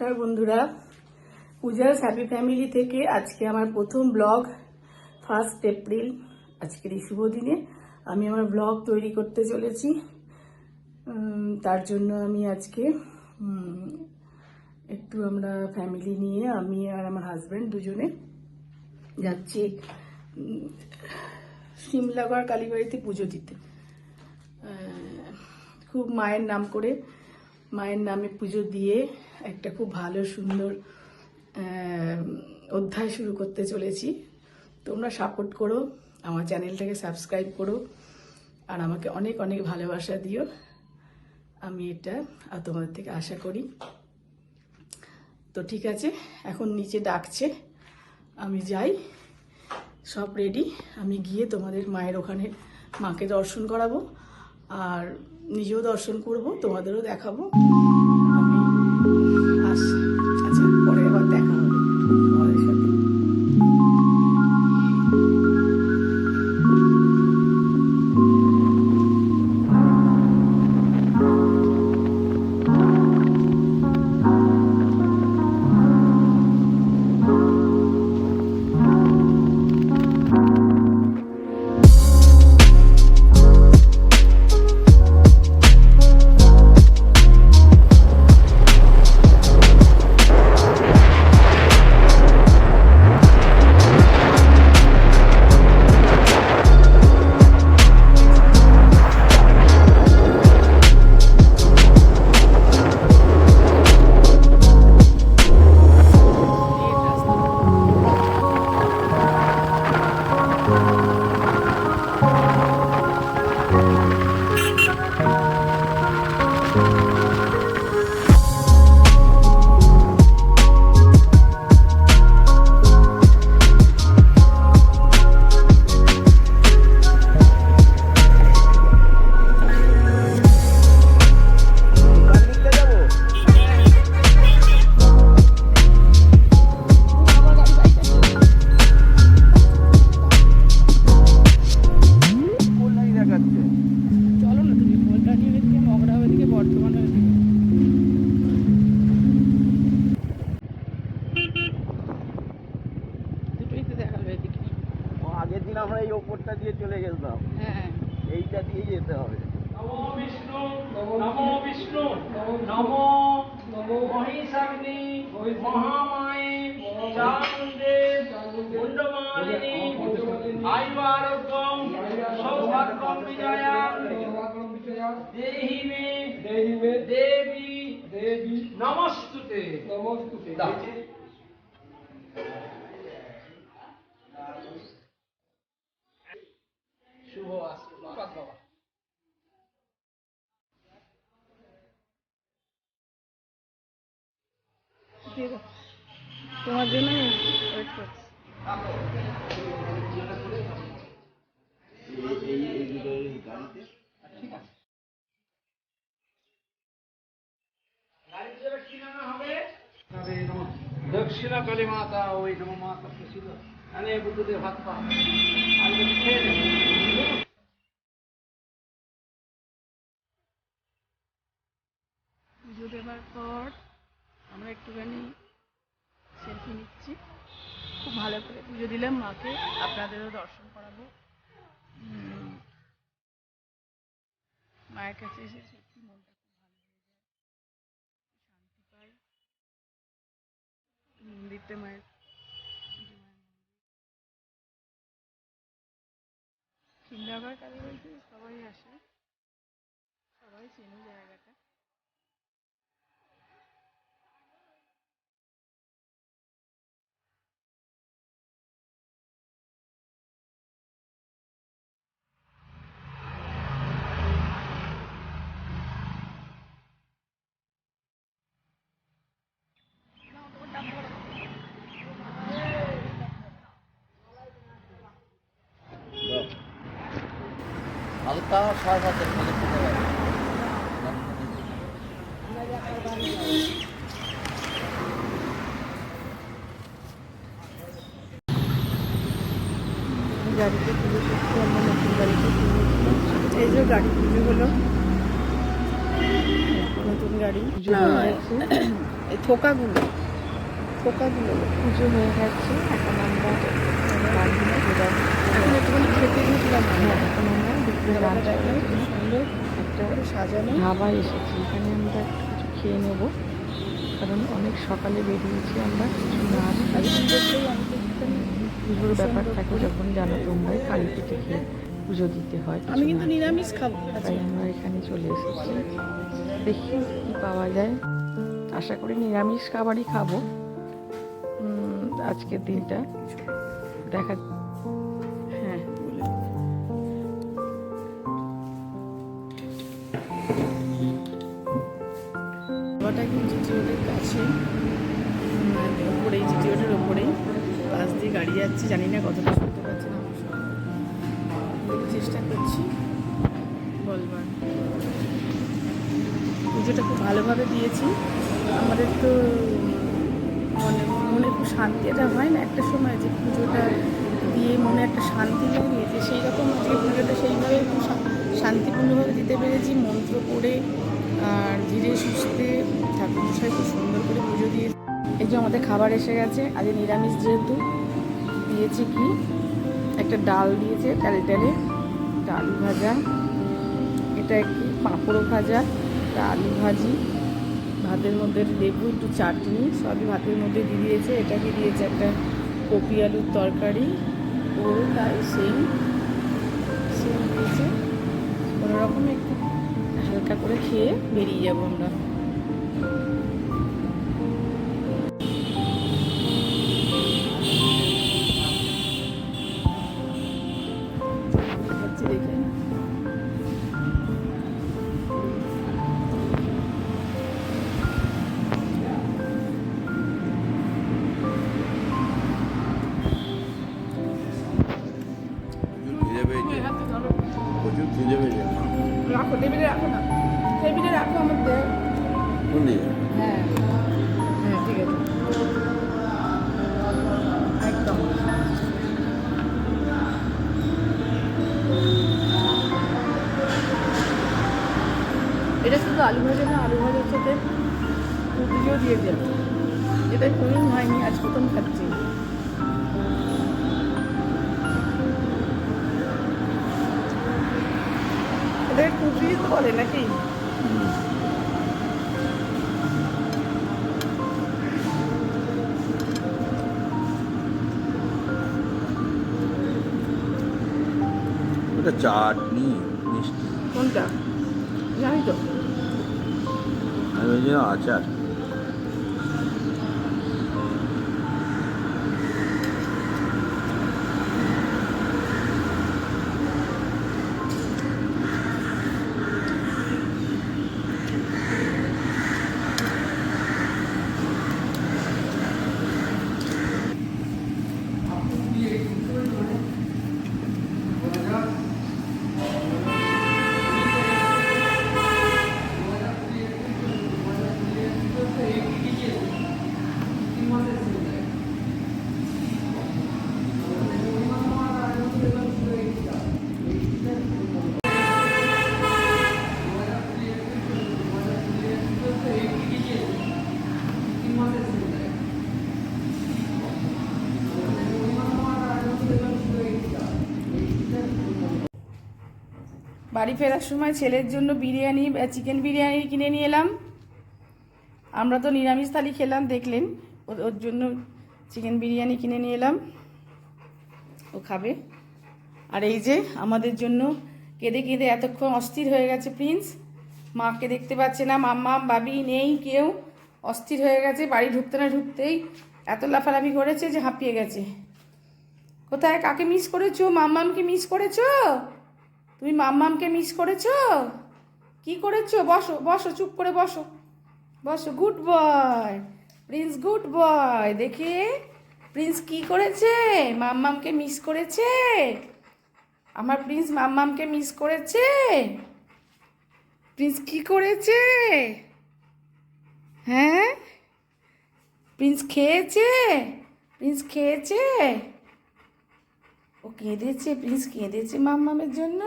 নমস্কার বন্ধুরা। পূজার হ্যাপি ফ্যামিলি থেকে আজকে আমার প্রথম ব্লগ ফার্স্ট এপ্রিল আজকের এই শুভ দিনে আমি আমার ব্লগ তৈরি করতে চলেছি। তার জন্য আমি আজকে একটু আমরা ফ্যামিলি নিয়ে, আমি আর আমার হাজব্যান্ড দুজনে যাচ্ছি সিমলাগড় কালীবাড়িতে পুজো দিতে। খুব মায়ের নাম করে, মায়ের নামে পুজো দিয়ে একটা খুব ভালো, সুন্দর অধ্যায় শুরু করতে চলেছি। তোমরা সাপোর্ট করো, আমার চ্যানেলটাকে সাবস্ক্রাইব করো, আর আমাকে অনেক অনেক ভালোবাসা দিও। আমি এটা তোমাদের থেকে আশা করি। তো ঠিক আছে, এখন নিচে ডাকছে। আমি যাই, সব রেডি আমি গিয়ে তোমাদের মায়ের ওখানে মাকে দর্শন করাবো, আর নিজেও দর্শন করব, তোমাদেরও দেখাবো। আগের দিন আমরা এই ওপরটা দিয়ে চলে গেছিলাম। হ্যাঁ। এইটা দিয়ে যেতে হবে। নমো বিষ্ণু নমো বিষ্ণু নমো মহিষাগ্নি মহামায়ে চামুণ্ডে মুন্ডমালিনী আয়ু সৌভাগ্যম বিজয়া দেহি মে দেবী দেবী। নমস্তুতে। নমস্তুতে। কালী মাতা, ওই নম মাতা প্রসিদ্ধ আনে বুদ্ধদেব হাত পা। পুজো দেওয়ার পর আমরা একটুখানি সেলফি নিচ্ছি। খুব ভালো করে পুজো দিলাম মাকে। আপনাদেরও দর্শন করাবো। মায়ের কাছে এসে সত্যি মনটা খুব ভালো হয়ে যায় শান্তি পাই মন্দিরটা মায়ের। মন্দির কালী বলতে সবাই আসে। সবাই চেনে জায়গাটা। হালকা সাতের মধ্যে গাড়িতে পুজো আমরা নতুন গাড়িতে এই যে গাড়ি পুজো হলো। নতুন গাড়ি হলো এই থোকাগুলো থোকাগুলো পুজো হয়ে গেছে। এখন আমরা একটুখানি খেতে ঢুকলাম হ্যাঁ এখন আমরা সুন্দর একটা করে সাজানো। ধাবায় এসেছি এখানে আমরা একটু কিছু খেয়ে নেব কারণ অনেক সকালে বেরিয়েছি আমরা কিছু না পুজোর ব্যাপার থাকে যখন জানো তোমরা কালী পিঠে খেয়ে পুজো দিতে হয় আমি কিন্তু নিরামিষ খাব তাই আমরা এখানে চলে এসেছি। দেখি কি পাওয়া যায়। আশা করি নিরামিষ খাবারই খাব। আজকের দিনটা। দেখা বাবাটা একদম জিটি রোডের কাছে? উম, ওপরেই জিটি রোডের ওপরেই। পাশ দিয়ে গাড়ি যাচ্ছে জানি না কতটা শুনতে পাচ্ছে না চেষ্টা করছি। বলবার পুজোটা খুব ভালোভাবে দিয়েছি। আমাদের তো মনে মনে খুব শান্তি এটা হয় না একটা সময় যে পুজোটা দিয়ে মনে একটা শান্তি লাগে সেই রকম আজকে পুজোটা সেইভাবে শান্তিপূর্ণভাবে দিতে পেরেছি মন্ত্র পড়ে আর ধীরে সুস্থে ঠাকুর মশাই খুব সুন্দর করে পুজো দিয়েছে এই যে আমাদের খাবার এসে গেছে। আজ নিরামিষ যেহেতু, দিয়েছে কি? একটা ডাল দিয়েছে ডালে ডালে আলু ভাজা। এটা একটি পাঁপড় ভাজা একটা আলু ভাজি। ভাতের মধ্যে লেবু, একটু চাটনি, সবই ভাতের মধ্যে দিয়ে দিয়েছে। এটাকে দিয়েছে একটা কপি আলুর তরকারি। ওরও তাই সেই সেই দিয়েছে। কোনো রকম একটু হালকা করে খেয়ে বেরিয়ে যাব আমরা। শুধু আলু ভাজা না আলু ভাজার সাথে পুরিও দিয়ে দেন যেটা কোনোদিন হয়নি আজ প্রথম খাচ্ছি। এটা কুচি তো বলে নাকি? ওটা চাটনি মিষ্টি। কোনটা? জানি তো। 还有银耳片 বাড়ি ফেরার সময় ছেলের জন্য বিরিয়ানি চিকেন বিরিয়ানি কিনে নিয়ে এলাম। আমরা তো নিরামিষ থালি খেলাম, দেখলেন। ওর- জন্য চিকেন বিরিয়ানি কিনে নিয়ে এলাম। ও খাবে। আর এই যে আমাদের জন্য কেঁদে কেঁদে এতক্ষণ অস্থির হয়ে গেছে প্রিন্স। মাকে দেখতে পাচ্ছে না মাম্মা বাবি নেই, কেউ অস্থির হয়ে গেছে, বাড়ি ঢুকতে না ঢুকতেই এত লাফালাফি করেছে যে হাঁপিয়ে গেছে। কোথায় কাকে মিস করেছ? মাম্মামকে মিস করেছ? তুমি মাম্মামকে মিস করেছ? কি করেছ? বসো বসো, চুপ করে বসো। বসো good boy Prince good boy দেখি প্রিন্স কি করেছে? মাম্মামকে মিস করেছে? আমার প্রিন্স মাম্মামকে মিস করেছে? প্রিন্স কি করেছে? হ্যাঁ? প্রিন্স খেয়েছে? প্রিন্স খেয়েছে? ও কেঁদেছে প্রিন্স কেঁদেছে মাম্মামের জন্য।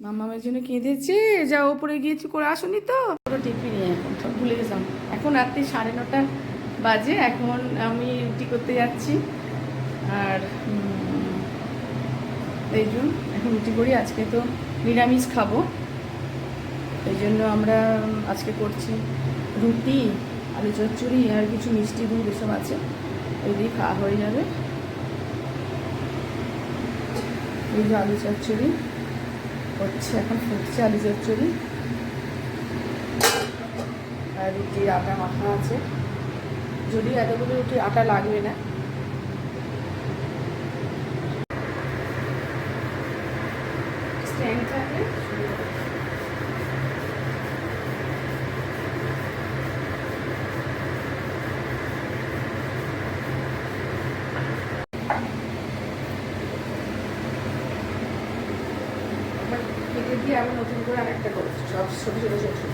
মাম্মামের জন্য কেঁদেছে। যা ওপরে গিয়েছি করে আসনি তো। ওটা টিপি নিয়ে এখন, সব ভুলে গেছিলাম। এখন রাত্রি সাড়ে নটা বাজে, এখন আমি রুটি করতে যাচ্ছি। আর এই জন্য এখন রুটি করি, আজকে তো নিরামিষ খাব। এই জন্য আমরা, আজকে করছি রুটি, আলু চচ্চড়ি আর কিছু মিষ্টি দুধ এসব আছে। ওই দিয়ে খাওয়া হয়ে যাবে। এই যে আলু চচ্চড়ি হচ্ছে এখন ফুটছে আলু চচ্চড়ি। আর রুটির আটা মাখা আছে। যদি এতগুলো রুটির আটা লাগবে না। স্ট্যান্ড থাকলে সুবিধা হবে। আবার কেটে দিয়ে আবার নতুন করে আরেকটা করছি, সব ছোটো ছোটো ছোটো।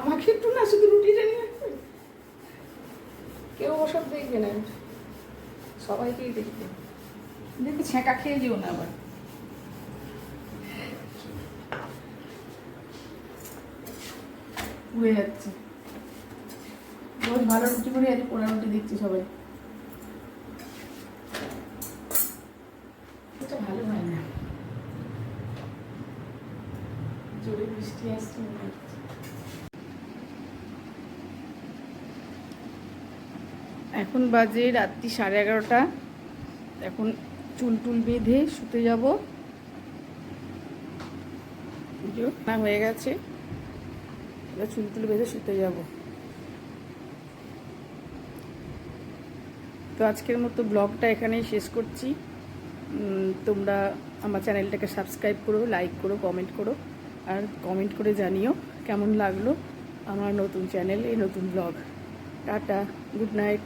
আমাকে একটু না শুধু কেউ ওসব দেখবে না সবাইকেই দেখবে দেখবে ছেঁকা খেয়ে যেও না আবার। উড়ে যাচ্ছে। রোজ ভালো রুটি করে আজ পোড়া রুটি দিচ্ছি সবাই। এটা ভালো হয় না। জোরে বৃষ্টি আসছে মনে হচ্ছে এখন বাজে রাত্রি সাড়ে এগারোটা। এখন চুল টুল বেঁধে শুতে যাব। না হয়ে গেছে। এবার চুল টুল বেঁধে শুতে যাব। তো আজকের মতো ব্লগটা এখানেই শেষ করছি। তোমরা আমার চ্যানেলটাকে সাবস্ক্রাইব করো, লাইক করো, কমেন্ট করো, আর কমেন্ট করে জানিও কেমন লাগল আমার নতুন চ্যানেল, এই নতুন ব্লগ। Tata, good night.